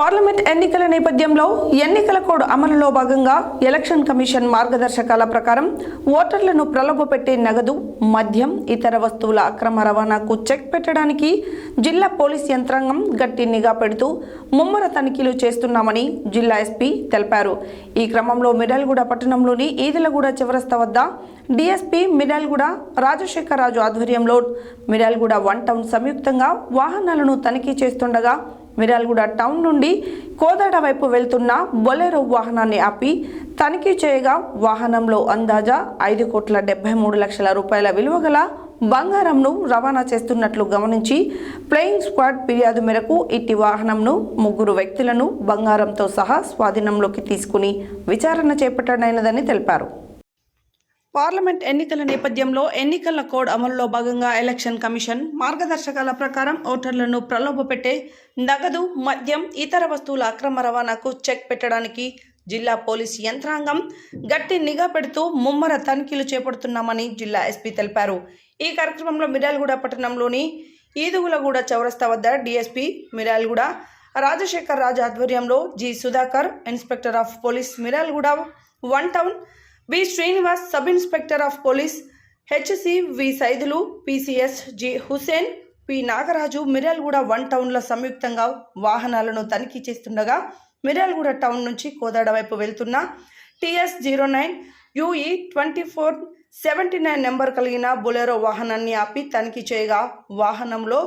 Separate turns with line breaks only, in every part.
Parliament ఎన్నికల నేపథ్యంలో ఎన్నికల కోడ్ అమలులో భాగంగా ఎలక్షన్ కమిషన్ మార్గదర్శకాల ప్రకారం ఓటర్లను ప్రలోభపెట్టే నగదు మద్యం ఇతర వస్తువుల అక్రమ రవాణాకు చెక్ పెట్టడానికి జిల్లా పోలీస్ యంత్రాంగం గట్టి నిఘా పెడుతూ ముమ్మర తనిఖీలు చేస్తున్నామని జిల్లా ఎస్పీ తెలిపారు. ఈ క్రమంలో మిడల్గూడ పట్టణంలోని ఈదలగూడ చివరస్త వద్ద డిఎస్పీ మిడల్గూడ రాజశేఖరరాజు ఆధ్వర్యంలో మిడల్గూడ వన్ టౌన్ సంయుక్తంగా వాహనాలను తనిఖీ చేస్తుండగా మిరాల్గూడ టౌన్ నుండి కోదాడ వైపు వెళ్తున్న బొలెరో వాహనాన్ని ఆపి తనిఖీ చేయగా వాహనంలో అందాజా ఐదు కోట్ల డెబ్బై మూడు లక్షల రూపాయల విలువ గల బంగారంను రవాణా చేస్తున్నట్లు గమనించి ప్లేయింగ్ స్క్వాడ్ ఫిర్యాదు మేరకు ఇట్టి వాహనంను ముగ్గురు వ్యక్తులను బంగారంతో సహా స్వాధీనంలోకి తీసుకుని విచారణ చేపట్టడైనదని తెలిపారు. పార్లమెంట్ ఎన్నికల నేపథ్యంలో ఎన్నికల కోడ్ అమలులో భాగంగా ఎలక్షన్ కమిషన్ మార్గదర్శకాల ప్రకారం ఓటర్లను ప్రలోభపెట్టే నగదు మద్యం ఇతర వస్తువుల అక్రమ రవాణాకు చెక్ పెట్టడానికి జిల్లా పోలీస్ యంత్రాంగం గట్టి నిఘా పెడుతూ ముమ్మర తనిఖీలు చేపడుతున్నామని జిల్లా ఎస్పీ తెలిపారు. ఈ కార్యక్రమంలో మిర్యాలగూడ పట్టణంలోని ఈదుగులగూడ చౌరస్తా వద్ద డీఎస్పీ మిర్యాలగూడ రాజశేఖర్ రాజు ఆధ్వర్యంలో G Sudhakar inspector of police Miryalaguda one town B. Srinivas sub inspector of police HC V Saidulu PCs G Hussain P Nagaraju Miryalaguda one టౌన్లో సంయుక్తంగా వాహనాలను తనిఖీ చేస్తుండగా మిర్యాలగూడ టౌన్ నుంచి కోదాడ వైపు వెళ్తున్న TS zero nine UE twenty four seventy nine number కలిగిన Bolero వాహనాన్ని ఆపి తనిఖీ చేయగా వాహనంలో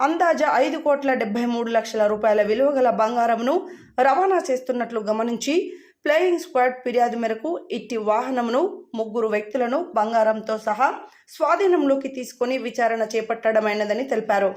అందాజా ఐదు కోట్ల డెబ్బై మూడు లక్షల రూపాయల విలువ గల బంగారమును రవాణా చేస్తున్నట్లు గమనించి ప్లేయింగ్ స్క్వాడ్ ఫిర్యాదు మేరకు ఇట్టి వాహనమును ముగ్గురు వ్యక్తులను బంగారంతో సహా స్వాధీనంలోకి తీసుకొని విచారణ చేపట్టడమైనదని తెలిపారు.